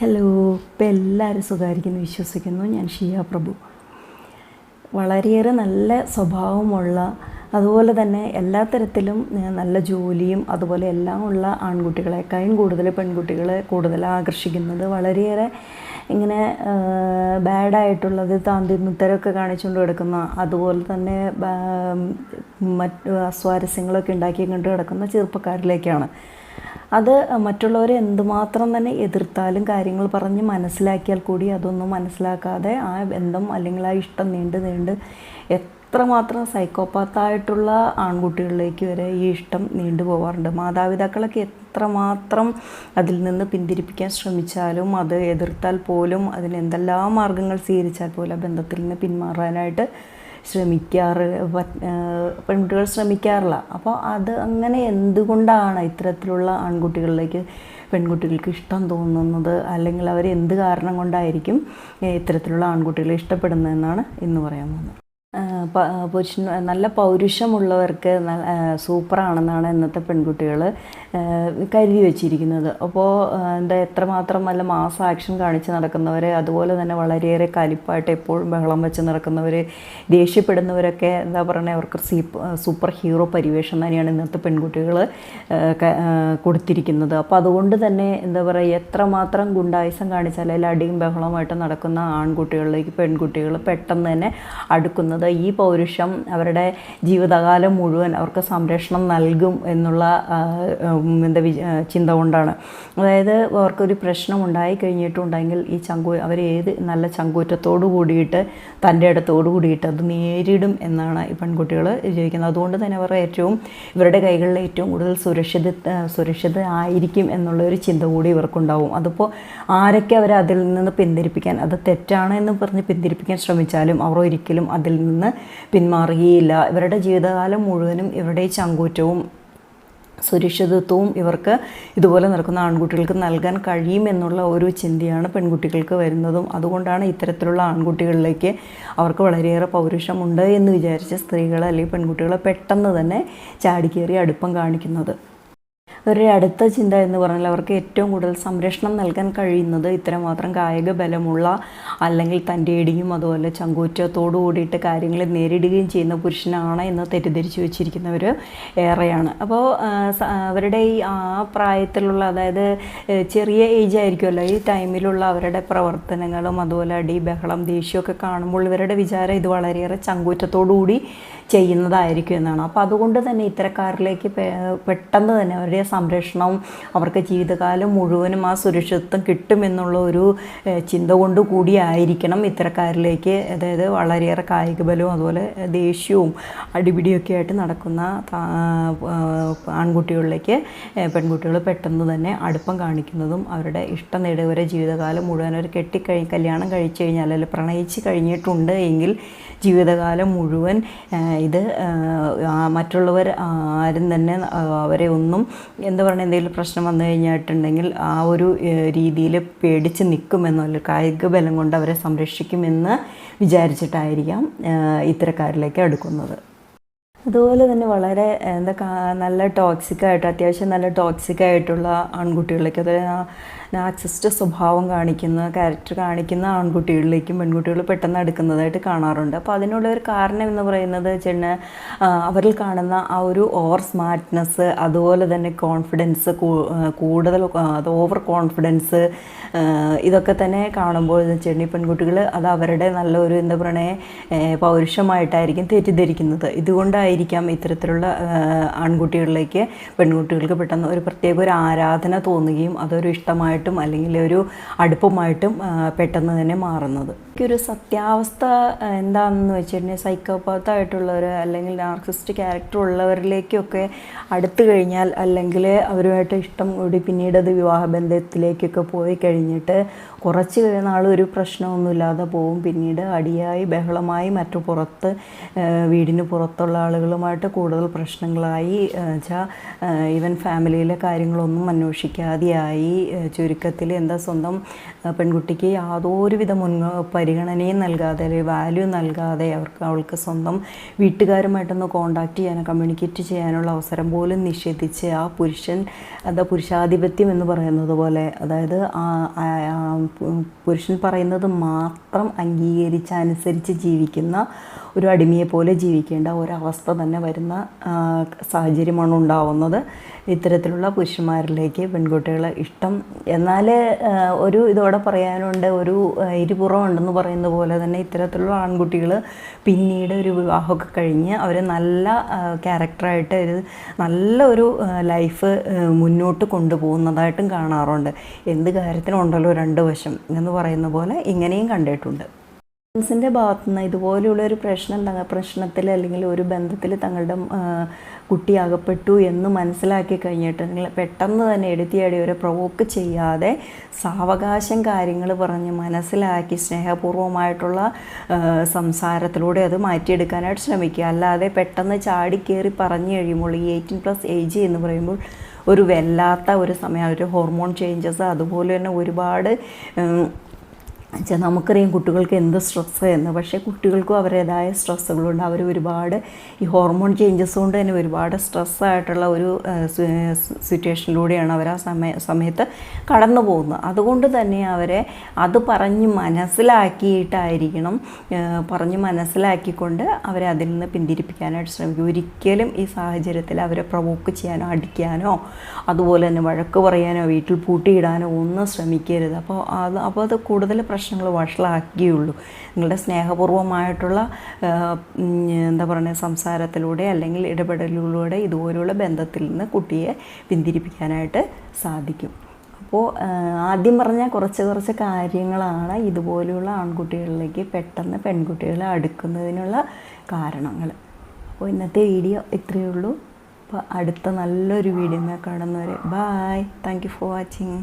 Hello ഇപ്പം എല്ലാവരും സുഖമായിരിക്കുന്നു വിശ്വസിക്കുന്നു. ഞാൻ ഷിയ പ്രഭു. വളരെയേറെ നല്ല സ്വഭാവമുള്ള അതുപോലെ തന്നെ എല്ലാ തരത്തിലും നല്ല ജോലിയും അതുപോലെ എല്ലാം ഉള്ള ആൺകുട്ടികളെക്കാളും കൂടുതൽ പെൺകുട്ടികളെ കൂടുതൽ ആകർഷിക്കുന്നത് വളരെയേറെ ഇങ്ങനെ ബാഡായിട്ടുള്ളത് താന്തി മുത്തരൊക്കെ കാണിച്ചുകൊണ്ട് കിടക്കുന്ന അതുപോലെ തന്നെ മറ്റു അസ്വാരസ്യങ്ങളൊക്കെ ഉണ്ടാക്കി കൊണ്ട് കിടക്കുന്ന ചെറുപ്പക്കാരിലേക്കാണ്. അത് മറ്റുള്ളവരെ എന്തുമാത്രം തന്നെ എതിർത്താലും കാര്യങ്ങൾ പറഞ്ഞ് മനസ്സിലാക്കിയാൽ കൂടി അതൊന്നും മനസ്സിലാക്കാതെ ആ ബന്ധം അല്ലെങ്കിൽ ആ ഇഷ്ടം നീണ്ട് നീണ്ട് എത്രമാത്രം സൈക്കോപാത്തായിട്ടുള്ള ആൺകുട്ടികളിലേക്ക് വരെ ഈ ഇഷ്ടം നീണ്ടു പോകാറുണ്ട് മാതാപിതാക്കളൊക്കെ എത്രമാത്രം അതിൽ നിന്ന് പിന്തിരിപ്പിക്കാൻ ശ്രമിച്ചാലും അത് എതിർത്താൽ പോലും അതിന് എന്തെല്ലാം മാർഗങ്ങൾ സ്വീകരിച്ചാൽ പോലും ആ ബന്ധത്തിൽ നിന്ന് പിന്മാറാനായിട്ട് ശ്രമിക്കാറ് പെൺകുട്ടികൾ ശ്രമിക്കാറില്ല. അപ്പോൾ അത് അങ്ങനെ എന്തുകൊണ്ടാണ് ഇത്തരത്തിലുള്ള ആൺകുട്ടികളിലേക്ക് പെൺകുട്ടികൾക്ക് ഇഷ്ടം തോന്നുന്നത്? അല്ലെങ്കിൽ അവർ എന്ത് കാരണം കൊണ്ടായിരിക്കും ഇത്തരത്തിലുള്ള ആൺകുട്ടികളെ ഇഷ്ടപ്പെടുന്നതെന്നാണ് ഇന്ന് പറയാൻ പോകുന്നത്. പുരുഷൻ നല്ല പൗരുഷമുള്ളവർക്ക് സൂപ്പറാണെന്നാണ് ഇന്നത്തെ പെൺകുട്ടികൾ കരുതി വെച്ചിരിക്കുന്നത്. അപ്പോൾ എന്താ എത്രമാത്രം നല്ല മാസ ആക്ഷൻ കാണിച്ച് നടക്കുന്നവർ അതുപോലെ തന്നെ വളരെയേറെ കലിപ്പായിട്ട് എപ്പോഴും ബഹളം വെച്ച് നടക്കുന്നവർ ദേഷ്യപ്പെടുന്നവരൊക്കെ എന്താ പറയുക അവർക്ക് സീപ്പ് സൂപ്പർ ഹീറോ പരിവേഷം തന്നെയാണ് ഇന്നത്തെ പെൺകുട്ടികൾ കൊടുത്തിരിക്കുന്നത്. അപ്പോൾ അതുകൊണ്ട് തന്നെ എന്താ പറയുക എത്രമാത്രം ഗുണ്ടായുസം കാണിച്ചാൽ അല്ലെങ്കിൽ അടിയും ബഹളമായിട്ട് നടക്കുന്ന ആൺകുട്ടികളിലേക്ക് പെൺകുട്ടികൾ പെട്ടെന്ന് തന്നെ അടുക്കുന്നത് ഈ പൗരുഷം അവരുടെ ജീവിതകാലം മുഴുവൻ അവർക്ക് സംരക്ഷണം നൽകും എന്നുള്ള എന്താ ചിന്ത കൊണ്ടാണ്. അതായത് അവർക്കൊരു പ്രശ്നം ഉണ്ടായി കഴിഞ്ഞിട്ടുണ്ടെങ്കിൽ ഈ ചങ്കു അവർ ഏത് നല്ല ചങ്കൂറ്റത്തോടു കൂടിയിട്ട് തന്റെ അടുത്തോടു കൂടിയിട്ട് അത് നേരിടും എന്നാണ് ഈ പെൺകുട്ടികൾ ജീവിക്കുന്നത് അതുകൊണ്ട് തന്നെ അവർ ഏറ്റവും ഇവരുടെ കൈകളിൽ ഏറ്റവും കൂടുതൽ സുരക്ഷിത സുരക്ഷിത ആയിരിക്കും എന്നുള്ളൊരു ചിന്ത കൂടി ഇവർക്കുണ്ടാവും. അതിപ്പോൾ ആരൊക്കെ അവരെ അതിൽ നിന്ന് പിന്തിരിപ്പിക്കാൻ അത് തെറ്റാണ് എന്ന് പറഞ്ഞ് പിന്തിരിപ്പിക്കാൻ ശ്രമിച്ചാലും അവർ ഒരിക്കലും അതിൽ നിന്ന് പിന്മാറുകയില്ല. ഇവരുടെ ജീവിതകാലം മുഴുവനും ഇവരുടെ ചങ്കൂറ്റവും സുരക്ഷിതത്വവും ഇവർക്ക് ഇതുപോലെ നടക്കുന്ന ആൺകുട്ടികൾക്ക് നൽകാൻ കഴിയുമെന്നുള്ള ഒരു ചിന്തയാണ് പെൺകുട്ടികൾക്ക് വരുന്നതും. അതുകൊണ്ടാണ് ഇത്തരത്തിലുള്ള ആൺകുട്ടികളിലേക്ക് അവർക്ക് വളരെയേറെ പൗരുഷമുണ്ട് എന്ന് വിചാരിച്ച സ്ത്രീകൾ അല്ലെങ്കിൽ പെൺകുട്ടികൾ പെട്ടെന്ന് തന്നെ ചാടിക്കേറി അടുപ്പം കാണിക്കുന്നത്. ഒരു അടുത്ത ചിന്ത എന്ന് പറഞ്ഞാൽ അവർക്ക് ഏറ്റവും കൂടുതൽ സംരക്ഷണം നൽകാൻ കഴിയുന്നത് ഇത്തരം മാത്രം കായിക ബലമുള്ള അല്ലെങ്കിൽ തന്റെ ഇടിയും അതുപോലെ ചങ്കൂറ്റത്തോടു കൂടിയിട്ട് കാര്യങ്ങളെ നേരിടുകയും ചെയ്യുന്ന പുരുഷനാണ് എന്ന് തെറ്റിദ്ധരിച്ചു വെച്ചിരിക്കുന്നവർ ഏറെയാണ്. അപ്പോൾ അവരുടെ ഈ ആ പ്രായത്തിലുള്ള അതായത് ചെറിയ ഏജ് ആയിരിക്കുമല്ലോ ഈ ടൈമിലുള്ള അവരുടെ പ്രവർത്തനങ്ങളും അതുപോലെ അടി ബഹളം ദേഷ്യമൊക്കെ കാണുമ്പോൾ ഇവരുടെ വിചാരം ഇത് വളരെയേറെ ചങ്കൂറ്റത്തോടു കൂടി ചെയ്യുന്നതായിരിക്കും എന്നാണ്. അപ്പോൾ അതുകൊണ്ട് തന്നെ ഇത്തരക്കാരിലേക്ക് പെട്ടെന്ന് തന്നെ അവരുടെ സംരക്ഷണവും അവർക്ക് ജീവിതകാലം മുഴുവനും ആ സുരക്ഷിതത്വം കിട്ടുമെന്നുള്ള ഒരു ചിന്ത കൊണ്ട് കൂടിയായിരിക്കണം ഇത്തരക്കാരിലേക്ക് അതായത് വളരെയേറെ കായിക ബലവും അതുപോലെ ദേഷ്യവും അടിപിടിയൊക്കെ ആയിട്ട് നടക്കുന്ന ആൺകുട്ടികളിലേക്ക് പെൺകുട്ടികൾ പെട്ടെന്ന് തന്നെ അടുപ്പം കാണിക്കുന്നതും അവരുടെ ഇഷ്ടം നേടിയവരെ ജീവിതകാലം മുഴുവൻ അവർ കെട്ടിക്കഴി കല്യാണം കഴിച്ചു കഴിഞ്ഞാൽ അല്ലെങ്കിൽ പ്രണയിച്ച് കഴിഞ്ഞിട്ടുണ്ട് എങ്കിൽ ജീവിതകാലം മുഴുവൻ ഇത് മറ്റുള്ളവർ ആരും തന്നെ അവരെ ഒന്നും എന്താ പറയുക എന്തെങ്കിലും പ്രശ്നം വന്നു കഴിഞ്ഞിട്ടുണ്ടെങ്കിൽ ആ ഒരു രീതിയിൽ പേടിച്ച് നിൽക്കുമെന്നോ അല്ലെങ്കിൽ കായിക ബലം കൊണ്ട് അവരെ സംരക്ഷിക്കുമെന്ന് വിചാരിച്ചിട്ടായിരിക്കാം ഇത്തരക്കാരിലേക്ക് അടുക്കുന്നത്. അതുപോലെ തന്നെ വളരെ എന്താ നല്ല ടോക്സിക് ആയിട്ട് അത്യാവശ്യം നല്ല ടോക്സിക് ആയിട്ടുള്ള ആൺകുട്ടികളിലേക്ക് അതായത് നാക്സിസ്റ്റ് സ്വഭാവം കാണിക്കുന്ന ക്യാരക്ടർ കാണിക്കുന്ന ആൺകുട്ടികളിലേക്കും പെൺകുട്ടികൾ പെട്ടെന്ന് അടുക്കുന്നതായിട്ട് കാണാറുണ്ട്. അപ്പോൾ അതിനുള്ള ഒരു കാരണം എന്ന് പറയുന്നത് ചെന്ന് അവരിൽ കാണുന്ന ആ ഒരു ഓവർ സ്മാർട്ട്നെസ് അതുപോലെ തന്നെ കോൺഫിഡൻസ് കൂടുതൽ അത് ഓവർ കോൺഫിഡൻസ് ഇതൊക്കെ തന്നെ കാണുമ്പോൾ ചെണ്ണി പെൺകുട്ടികൾ അത് അവരുടെ നല്ലൊരു എന്താ പറയണേ പൗരുഷമായിട്ടായിരിക്കും തെറ്റിദ്ധരിക്കുന്നത്. ഇതുകൊണ്ടായിരിക്കാം ഇത്തരത്തിലുള്ള ആൺകുട്ടികളിലേക്ക് പെൺകുട്ടികൾക്ക് പെട്ടെന്ന് ഒരു പ്രത്യേക ഒരു ആരാധന തോന്നുകയും അതൊരു ഇഷ്ടമായിട്ടും അല്ലെങ്കിൽ ഒരു അടുപ്പമായിട്ടും പെട്ടെന്ന് തന്നെ മാറുന്നത്. ഒരു സത്യാവസ്ഥ എന്താണെന്ന് വെച്ചിട്ടുണ്ടെങ്കിൽ സൈക്കോപാത്തായിട്ടുള്ളവർ അല്ലെങ്കിൽ നാർസിസ്റ്റ് ക്യാരക്ടർ ഉള്ളവരിലേക്കൊക്കെ അടുത്തു കഴിഞ്ഞാൽ അല്ലെങ്കിൽ അവരുമായിട്ട് ഇഷ്ടം കൂടി പിന്നീട് അത് വിവാഹബന്ധത്തിലേക്കൊക്കെ പോയി കഴിഞ്ഞിട്ട് കുറച്ച് നാൾ ഒരു പ്രശ്നമൊന്നുമില്ലാതെ പോവും. പിന്നീട് അടിയായി ബഹളമായി മറ്റു പുറത്ത് വീടിന് പുറത്തുള്ള ആളുകളുമായിട്ട് കൂടുതൽ പ്രശ്നങ്ങളായി. വെച്ചാൽ ഈവൻ ഫാമിലിയിലെ കാര്യങ്ങളൊന്നും അന്വേഷിക്കാതെയായി. ചുരുക്കത്തിൽ എന്താ സ്വന്തം പെൺകുട്ടിക്ക് യാതൊരുവിധ മുൻ പരിഗണനയും നൽകാതെ അല്ലെങ്കിൽ വാല്യൂ നൽകാതെ അവർക്ക് അവൾക്ക് സ്വന്തം വീട്ടുകാരുമായിട്ടൊന്ന് കോണ്ടാക്ട് ചെയ്യാനോ കമ്മ്യൂണിക്കേറ്റ് ചെയ്യാനുള്ള അവസരം പോലും നിഷേധിച്ച് ആ പുരുഷൻ എന്താ പുരുഷാധിപത്യം എന്ന് പറയുന്നത് പോലെ അതായത് പുരുഷൻ പറയുന്നത് മാത്രം അംഗീകരിച്ച് അനുസരിച്ച് ജീവിക്കുന്ന ഒരു അടിമയെ പോലെ ജീവിക്കേണ്ട ഒരവസ്ഥ തന്നെ വരുന്ന സാഹചര്യമാണ് ഉണ്ടാവുന്നത്. ഇത്തരത്തിലുള്ള പുരുഷന്മാരിലേക്ക് പെൺകുട്ടികളെ ഇഷ്ടം. എന്നാൽ ഒരു ഇതോടെ പറയാനുണ്ട് ഒരു ഇരുപുറമുണ്ടെന്ന് പറയുന്ന പോലെ തന്നെ ഇത്തരത്തിലുള്ള ആൺകുട്ടികൾ പിന്നീട് ഒരു വിവാഹമൊക്കെ കഴിഞ്ഞ് അവർ നല്ല ക്യാരക്ടറായിട്ട് ഒരു നല്ല ഒരു ലൈഫ് മുന്നോട്ട് കൊണ്ടുപോകുന്നതായിട്ടും കാണാറുണ്ട്. എന്ത് കാര്യത്തിനും ഉണ്ടല്ലോ രണ്ട് വശം എന്ന് പറയുന്ന പോലെ ഇങ്ങനെയും കണ്ടിട്ടുണ്ട്. പേരൻസിന്റെ ഭാഗത്തു നിന്ന് ഇതുപോലെയുള്ള ഒരു പ്രശ്നം പ്രശ്നത്തിൽ അല്ലെങ്കിൽ ഒരു ബന്ധത്തിൽ തങ്ങളുടെ കുട്ടി അകപ്പെട്ടു എന്ന് മനസ്സിലാക്കി കഴിഞ്ഞിട്ട് നിങ്ങൾ പെട്ടെന്ന് തന്നെ എടുത്തിയാടി ഒരു പ്രൊവോക്ക് ചെയ്യാതെ സാവകാശം കാര്യങ്ങൾ പറഞ്ഞ് മനസ്സിലാക്കി സ്നേഹപൂർവമായിട്ടുള്ള സംസാരത്തിലൂടെ അത് മാറ്റിയെടുക്കാനായിട്ട് ശ്രമിക്കുക. അല്ലാതെ പെട്ടെന്ന് ചാടിക്കേറി പറഞ്ഞു കഴിയുമ്പോൾ ഈ എയ്റ്റീൻ പ്ലസ് ഏജ് എന്ന് പറയുമ്പോൾ ഒരു വല്ലാത്ത ഒരു സമയം ഒരു ഹോർമോൺ ചേഞ്ചസ് അതുപോലെ തന്നെ ഒരുപാട് വെച്ചാൽ നമുക്കറിയാം കുട്ടികൾക്ക് എന്ത് സ്ട്രെസ്സ് എന്ന്. പക്ഷേ കുട്ടികൾക്കും അവരുടേതായ സ്ട്രെസ്സുകളുണ്ട് അവർ ഒരുപാട് ഈ ഹോർമോൺ ചേഞ്ചസ് കൊണ്ട് തന്നെ ഒരുപാട് സ്ട്രെസ്സായിട്ടുള്ള ഒരു സിറ്റുവേഷനിലൂടെയാണ് അവർ ആ സമയ സമയത്ത് കടന്നു പോകുന്നത്. അതുകൊണ്ട് തന്നെ അവരെ അത് പറഞ്ഞ് മനസ്സിലാക്കിയിട്ടായിരിക്കണം പറഞ്ഞ് മനസ്സിലാക്കിക്കൊണ്ട് അവരെ അതിൽ നിന്ന് പിന്തിരിപ്പിക്കാനായിട്ട് ശ്രമിക്കും ഒരിക്കലും ഈ സാഹചര്യത്തിൽ അവരെ പ്രൊവോക്ക് ചെയ്യാനോ അടിക്കാനോ അതുപോലെ തന്നെ വഴക്ക് പറയാനോ വീട്ടിൽ പൂട്ടിയിടാനോ ഒന്നും ശ്രമിക്കരുത്. അപ്പോൾ അത് അപ്പോൾ അത് കൂടുതൽ പ്രശ്നങ്ങൾ വഷളാക്കിയുള്ളൂ. നിങ്ങളുടെ സ്നേഹപൂർവമായിട്ടുള്ള എന്താ പറയുക സംസാരത്തിലൂടെ അല്ലെങ്കിൽ ഇടപെടലിലൂടെ ഇതുപോലുള്ള ബന്ധത്തിൽ നിന്ന് കുട്ടിയെ പിന്തിരിപ്പിക്കാനായിട്ട് സാധിക്കും. അപ്പോൾ ആദ്യം പറഞ്ഞ കുറച്ച് കുറച്ച് കാര്യങ്ങളാണ് ഇതുപോലെയുള്ള ആൺകുട്ടികളിലേക്ക് പെട്ടെന്ന് പെൺകുട്ടികളെ അടുക്കുന്നതിനുള്ള കാരണങ്ങൾ. അപ്പോൾ ഇന്നത്തെ വീഡിയോ ഇത്രയേ ഉള്ളൂ. അപ്പോൾ അടുത്ത നല്ലൊരു വീഡിയോ കാണുന്നവരെ bye thank you for watching